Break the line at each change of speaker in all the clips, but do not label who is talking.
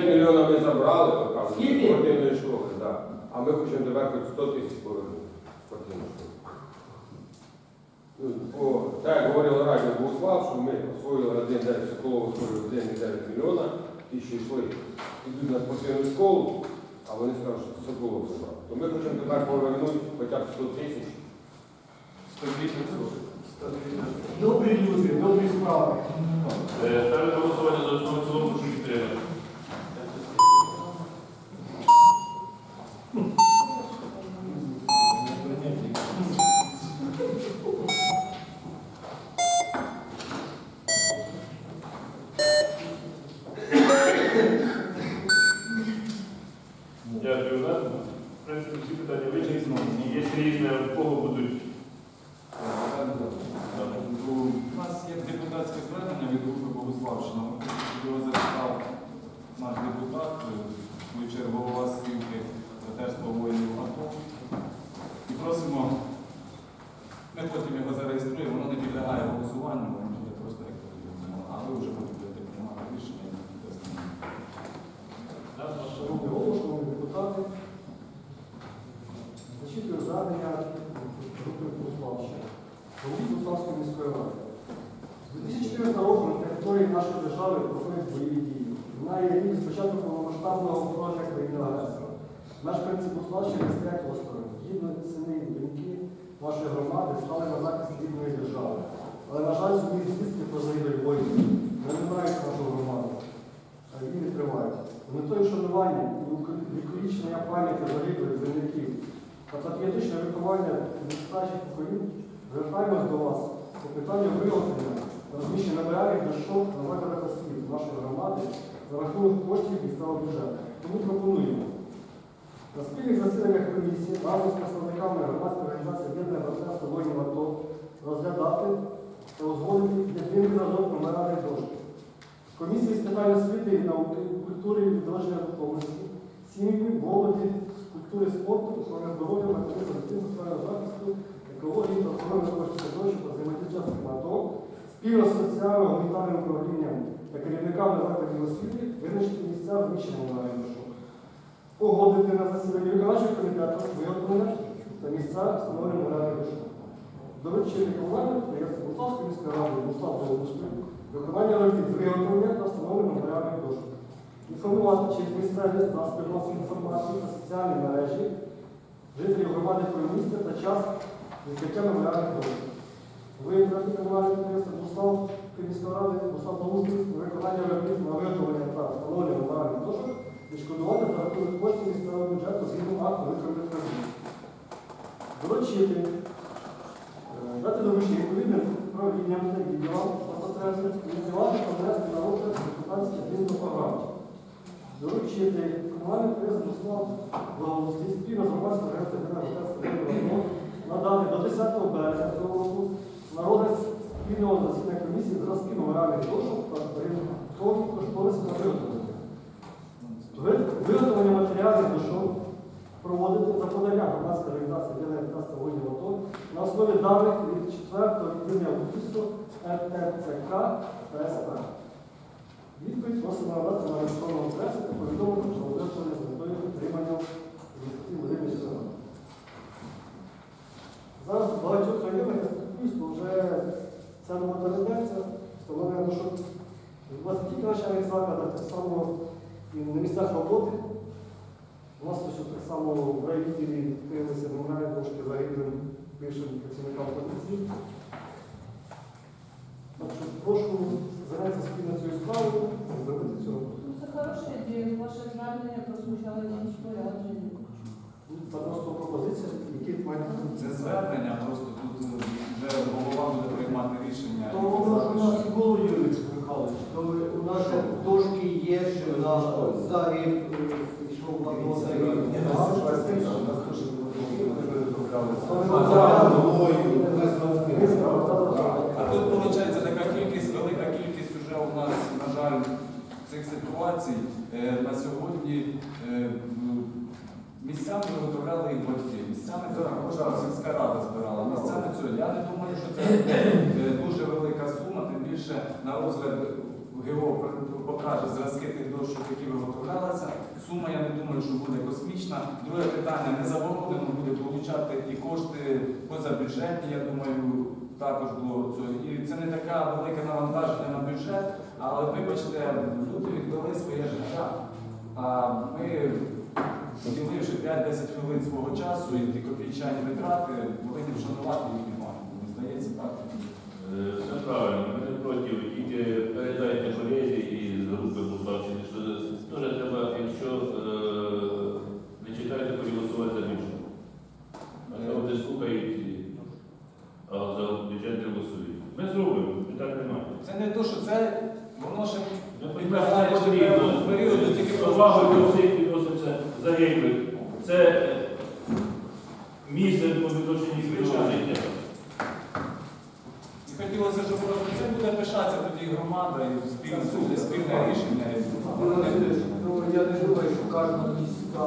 9 мільйонів ми забрали, показуємо,
Скільки?
спортивної школи, да. а ми хочемо тепер хоч 100 тисяч повернути спортивну школу. Ну, так як говорив Радіо Богослав, що ми освоїли 1,9 Соколова освоїли 1,9 мільйона, ті, що йшли, йдуть на спортивну школу, а вони скажуть, що Соколов забрав. То ми хочемо тепер повернути хоча б 100 тисяч.
Добрі люди, добрі справи.
Е, Ставлю голосування за основу цілому, прошу підтримати. Дякую, да? В принципі, всі питання вичерпані. Є різне, в кого будуть.
У нас є депутатське звернення від групи Богославщина. Його запитав наш депутат, е, в свою чергу голова спілки братерства воїнів АТО. І просимо, ми потім його зареєструємо, воно не підлягає голосуванню, воно буде просто як повідомлено. А ви вже будете приймати рішення і будете знати.
Шановні голови, шановні депутати, зачитую звернення групи Буславщини, голові міської ради. З 2014 року на території нашої держави проходять бойові дії. Минає рік з початку повномасштабного вторгнення країни агресора. Мешканці Буславщини стоять осторонь. Гідно сини і доньки нашої громади стали на захист рідної держави. Але, на жаль, сумні звістки про загибель воїнів не вимирають нашу громаду. А війни тривають. З метою шанування і віковічення пам'яті загиблих земляків та патріотичне виховання найстарших поколінь звертаємось до вас по питанню виготовлення розміщення меморіалів дошок на закладах освіти нашої громади за рахунок коштів місцевого бюджету. Тому пропонуємо на спільних засіданнях комісії разом з представниками громадської організації Єдине братерство воїнів АТО розглядати та узгодити єдиний зразок меморіальної дошки. Комісії з питань освіти і науки, культури і відродження духовності, сім'ї, молоді, культури спорту, охорони здоров'я, соціального захисту, екології та охорони навколишнього середовища та взаємодії з АТО, спільно з соціальним гуманітарним управлінням та керівниками закладів освіти визначити місця розміщення на дошок. Погодити на засіданні виконавчого комітету виготовлення та місця встановлення моральних дошок. Доручити комунальних підприємств Буславської міської ради Буслав Довгустрій Виконання робіт з виготовлення та встановлення меморіальних дошок. Інформувати через місцеві засоби масової інформації та соціальні мережі жителів громади про місце та час відкриття меморіальних дошок. Виявити комунальне підприємство Буслав міської ради Буслав Довгустрій виконання робіт на виготовлення та встановлення меморіальних дошок відшкодувати за рахунок коштів місцевого бюджету згідно акту виконаних робіт. Доручити Е, Дати доручення відповідним управлінням та відділам та потребам ініціювати та внести на розгляд депутатських змін до програми. Доручити комунальним підприємствам благоустрій спільно з громадською організацією надати до 10 березня цього року на розгляд спільного засідання комісії зразки меморіальних дошок та орієнтовні кошториси на виготовлення. Виготовлення матеріалів дошок проводити за поданням громадської організації Єдине Братерство воїнів АТО на основі даних від 4 відділення Аugусту РТЦК та СП. Відповідь просимо надати на електронному пресі та повідомити про вирішення з метою підтримання інвестицій Володимир Сьогодні. Зараз в багатьох спілкуюсь, то вже ця ведеться, встановлено, що в 20 навчальних закладах так само і на місцях роботи у нас ще так само в райвідділі відкрилися меморіальні дошки загиблим бившим працівникам поліції. Так що прошу зайнятися спільно цією справою, зробити цього.
Ну, Це хороша ідея. Ваше звернення прозвучало в розпорядженні.
Це просто пропозиція, які мають.
Це звернення, просто тут е, вже голова буде приймати рішення.
То у нас у нас і було Юрій Михайлович, то у нас ще дошки є, що на загиб е, йшов на загиб.
А тут виходить така кількість, велика кількість вже у нас, на жаль, цих ситуацій. Е, На сьогодні е, місцями виготовляли їх батьки, місцями також сільська рада збирала. Місцями цього. Я не думаю, що це е, дуже велика сума, тим більше на розгляд ГО покаже зразки тих дощок, які виготовлялися. Сума, я не думаю, що буде космічна. Друге питання, не заборонено буде получати і кошти позабюджетні, я думаю, також було цього. І це не таке велике навантаження на бюджет, але вибачте, люди віддали своє життя. А ми, 5-10 хвилин свого часу і ті копійчані витрати, повинні вшанувати їхню пам'ять. Мені здається, так.
Е, Все правильно, ми не проти, тільки передайте колезі і з групи Буславщини, що теж треба, якщо е, не читаєте, проголосувати за більше. А то вони слухають, а за бюджет не голосують. Ми зробимо, питань немає.
Це не то, що це воно ще
Ми
підлягає
потрібно.
певному періоду тільки
повагою до всіх відноситься загиблих. Це е, місце по відношенню звичайного життя.
І хотілося, щоб це буде пишатися тоді громада і спільне, спільне рішення.
Ну, я не думаю, що кожна міська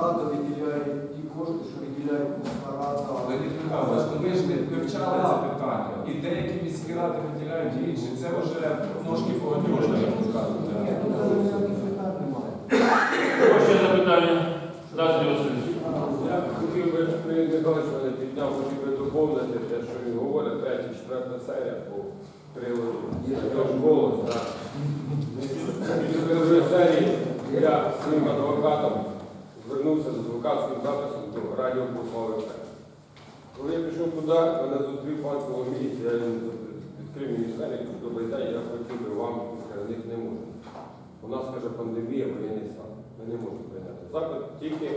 рада виділяє ті кошти, що виділяє міська рада.
Леонід Михайлович, ну ми ж не вивчали це питання. І деякі міські ради виділяють інші. Це вже ножки погоджували, як ви
Ні,
кажете.
тут ніяких питань немає.
Ще запитання? Дати Васильович.
Я хотів би, Леонід Мене хотів би доповнити те, що він говорить, третя, четверта серія по трилогії. голос, так. Після другої серії я своїм адвокатом звернувся з адвокатським записом до радіо Послави Коли я пішов туди, мене зустрів пан Коломієць, я відкрив міністерію, кажу, добрий день, я хотів би вам, керівник не можу. У нас, каже, пандемія, воєнний стан. Ми не можемо прийняти. Запит тільки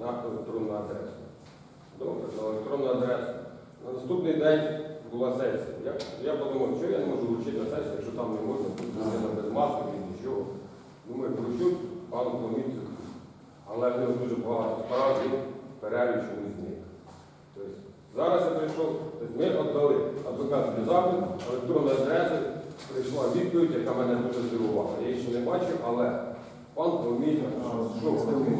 на електронну адресу. Добре, на електронну адресу. На наступний день була сесія. Я, я подумав, що я не можу вручити на сесію, якщо там не можна, людина без маски, без нічого. Думаю, вручу пану Коломійцю. Але в нього дуже багато справ, він перелік чомусь зник. Тобто, зараз я прийшов, тобто ми віддали адвокатський запит, електронна адреса, прийшла відповідь, яка мене дуже здивувала. Я її ще не бачив, але пан Коломійця, що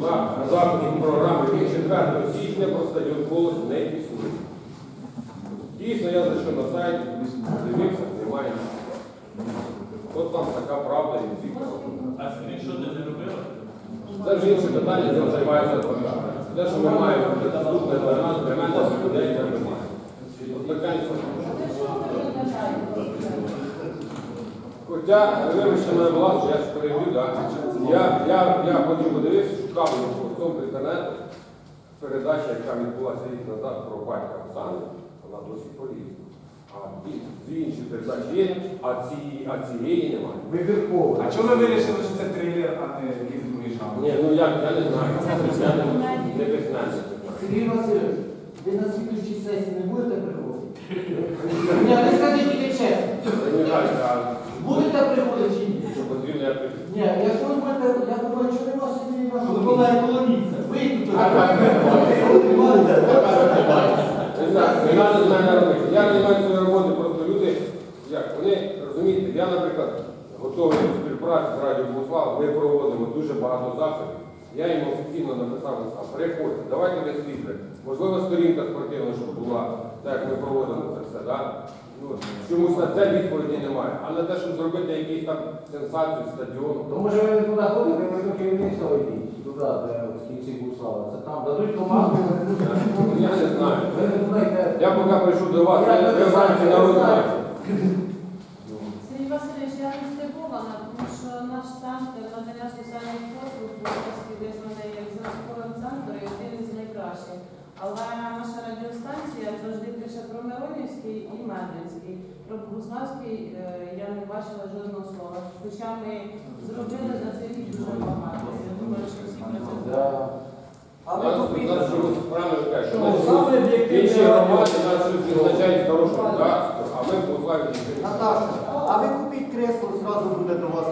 на, запитній програмі від 4 січня про стадіон «Колос» не існує. Дійсно, я зайшов на сайт, дивився, немає. От там така правда і всі.
А скріншот не зробили?
Це вже інше питання, цим займається адвокат. Те, що ми маємо доступне для нас, для мене, для людей, це немає. От така інформація.
Ви що ви розглядаєте?
Хоча, вибачте мене, ласка, я ж перевів, так. Я, я, я потім подивився, шукав цьому інтернету передача, яка відбулася рік назад про батька Оксани, вона досі полізна. А дві інші передачі є, а, ці, а цієї немає.
Вибірково.
А чому ви вирішили, що це трилер, а не другий жанр?
Ні, ну я, я не знаю. Я не, не.
Сергій Васильович, ви на слідуючій сесії не будете приходити? Ні, ви скажіть тільки чесно.
Не знаю, а
Будете приходити чи ні?
що потрібно, я прийду.
Ні, я думаю, що нема собі вашого колеги Коломійця. Вийдіть туди.
Я займаюся своєю роботою, просто люди, як вони розумієте, я, наприклад, готовий до співпраці з Радіо Буслав, ми проводимо дуже багато заходів. Я їм офіційно написав сам, приходьте, давайте висвітлити. Можливо, сторінка спортивна, щоб була, так як ми проводимо це все, да? Чомусь на це відповіді немає. А на те, щоб зробити якісь там сенсацію стадіону.
Ну, може ви не туди ходите, ви до керівництва йдіть, туди, де в кінці Буслава. Це там дадуть команду.
Я не знаю.
Ви не туди йдете.
Я поки прийшов до вас, я не знаю, я роздачі.
Сергій Васильович, я не здивована, тому що наш центр надання соціальних послуг в області визнаний як зразковим центром і один із найкращих. Але наша радіостанція Миронівський і Медвинський. Про Богуславський е, я не бачила жодного слова. Хоча ми зробили за цей рік дуже багато. Я думаю, що всі про це знають.
Да.
А ви купіть.
правильно кажуть,
Що,
нас
саме
інші громади нас щось відзначають хорошим а ми нічого.
Наташа, а ви купіть кресло, зразу буде до вас.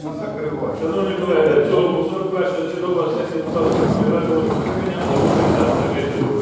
Спасибо.
Шановні колеги, цього 41 чергова сесія поставила співального
Amén.